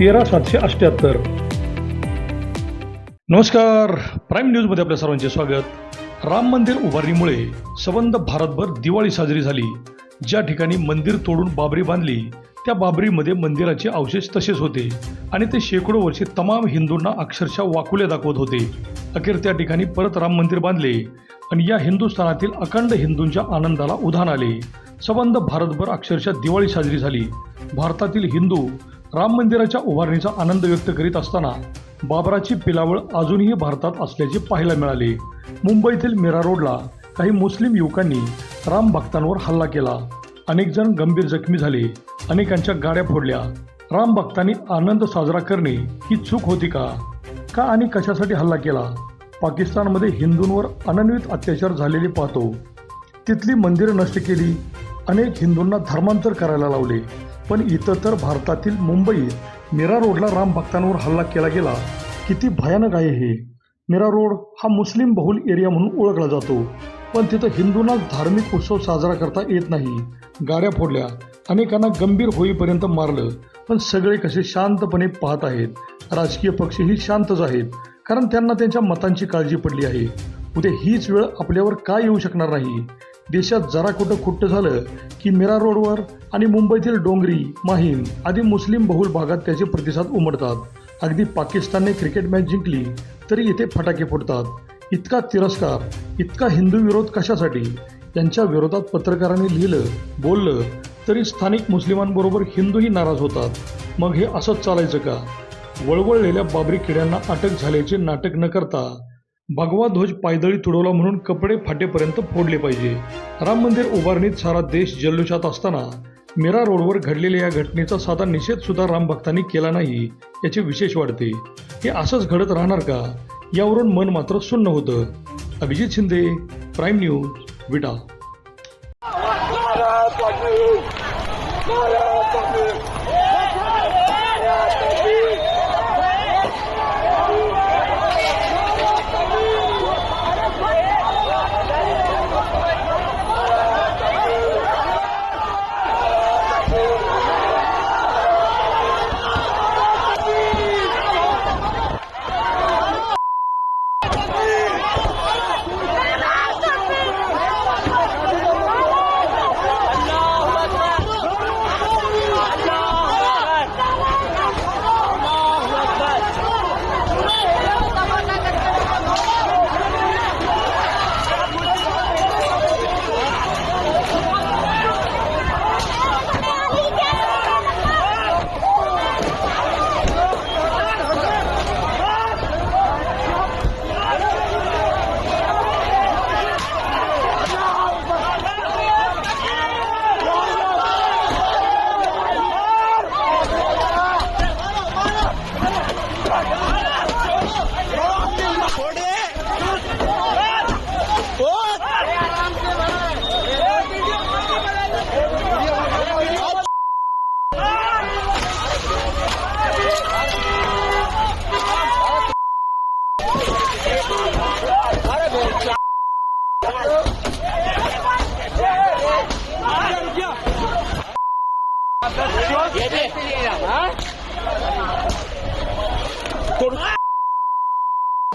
तेरा सातशे अठ्ठ्याहत्तर नमस्कार प्राईम न्यूजमध्ये आपल्या सर्वांचे स्वागत. राम मंदिर उभारणीमुळे संबंध भारतभर दिवाळी साजरी झाली. ज्या ठिकाणी मंदिर तोडून बाबरी बांधली त्या बाबरीमध्ये मंदिराचे अवशेष तसेच होते आणि ते शेकडो वर्षे तमाम हिंदूंना अक्षरशः वाकुले दाखवत होते. अखेर त्या ठिकाणी परत राम मंदिर बांधले आणि या हिंदुस्थानातील अखंड हिंदूंच्या आनंदाला उधाण आले. संबंध भारतभर अक्षरशः दिवाळी साजरी झाली. भारतातील हिंदू राम मंदिराच्या उभारणीचा आनंद व्यक्त करीत असताना बाबराची पिलावळ अजूनही भारतात असल्याचे पाहायला मिळाले. मुंबईतील मीरा रोडला काही मुस्लिम युवकांनी राम भक्तांवर हल्ला केला. अनेक जण गंभीर जखमी झाले. अनेकांच्या गाड्या फोडल्या. राम भक्तांनी आनंद साजरा करणे ही चूक होती का? का आणि कशासाठी हल्ला केला? पाकिस्तानमध्ये हिंदूंवर अनन्वित अत्याचार झालेले पाहतो. तिथली मंदिरं नष्ट केली. अनेक हिंदूंना धर्मांतर करायला लावले. पण इथं तर भारतातील मुंबईत मीरा रोडला राम भक्तांवर हल्ला केला गेला. किती भयानक आहे हे. मीरा रोड हा मुस्लिम बहुल एरिया म्हणून ओळखला जातो. पण तिथं हिंदूंनाच धार्मिक उत्सव साजरा करता येत नाही. गाड्या फोडल्या. अनेकांना गंभीर होईपर्यंत मारलं. पण सगळे कसे शांतपणे पाहत आहेत. राजकीय पक्षही शांतच आहेत. कारण त्यांना त्यांच्या मतांची काळजी पडली आहे. उद्या हीच वेळ आपल्यावर का येऊ शकणार नाही? देशात जरा कुठं खुट्ट झालं की मीरा रोडवर आणि मुंबईतील डोंगरी माहीम आदी मुस्लिम बहुल भागात त्याचे प्रतिसाद उमटतात. अगदी पाकिस्तानने क्रिकेट मॅच जिंकली तरी इथे फटाके फुटतात इतका तिरस्कार इतका हिंदू विरोध कशासाठी? त्यांच्या विरोधात पत्रकारांनी लिहिलं बोललं तरी स्थानिक मुस्लिमांबरोबर हिंदूही नाराज होतात. मग हे असंच चालायचं का? वळवळलेल्या बाबरी किड्यांना अटक झाल्याचे नाटक न करता भगवा ध्वज पायदळी तुडवला म्हणून कपडे फाटेपर्यंत फोडले पाहिजे. राम मंदिर उभारणीत सारा देश जल्लोषात असताना मीरा रोडवर घडलेल्या या घटनेचा साधा निषेध सुद्धा राम भक्तांनी केला नाही याचे विशेष वाटते. हे असंच घडत राहणार का? यावरून मन मात्र सुन्न होतं. Abhijit Shinde prime news Vita.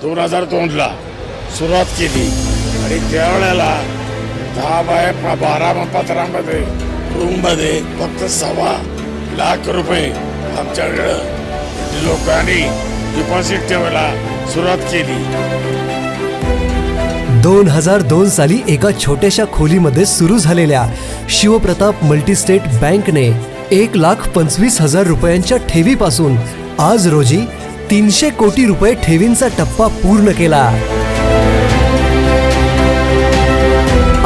दोन हजार दोनला सुरुवात केली. आणि त्यावेळेला दहा बाय बारा पत्रामध्ये रूममध्ये फक्त सव्वा लाख रुपये आमच्याकडे लोकांनी डिपॉझिट ठेवायला सुरुवात केली. दोन हजार दोन साली एका छोट्याशा खोलीमध्ये सुरू झालेल्या शिवप्रताप मल्टीस्टेट बँकने एक लाख पंचवीस हजार रुपयांच्या ठेवीपासून आज रोजी तीनशे कोटी रुपये ठेवींचा टप्पा पूर्ण केला.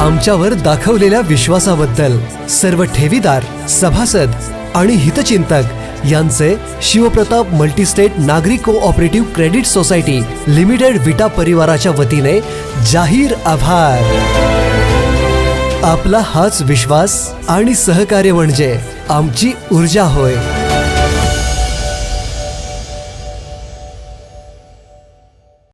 आमच्यावर दाखवलेल्या विश्वासाबद्दल सर्व ठेवीदार सभासद आणि हितचिंतक यांचे शिवप्रताप मल्टीस्टेट नागरिक cooperative credit society limited Vita परिवाराच्या वतीने जाहीर आभार. आपला हाच विश्वास आणि सहकार्य म्हणजे आमची ऊर्जा होय.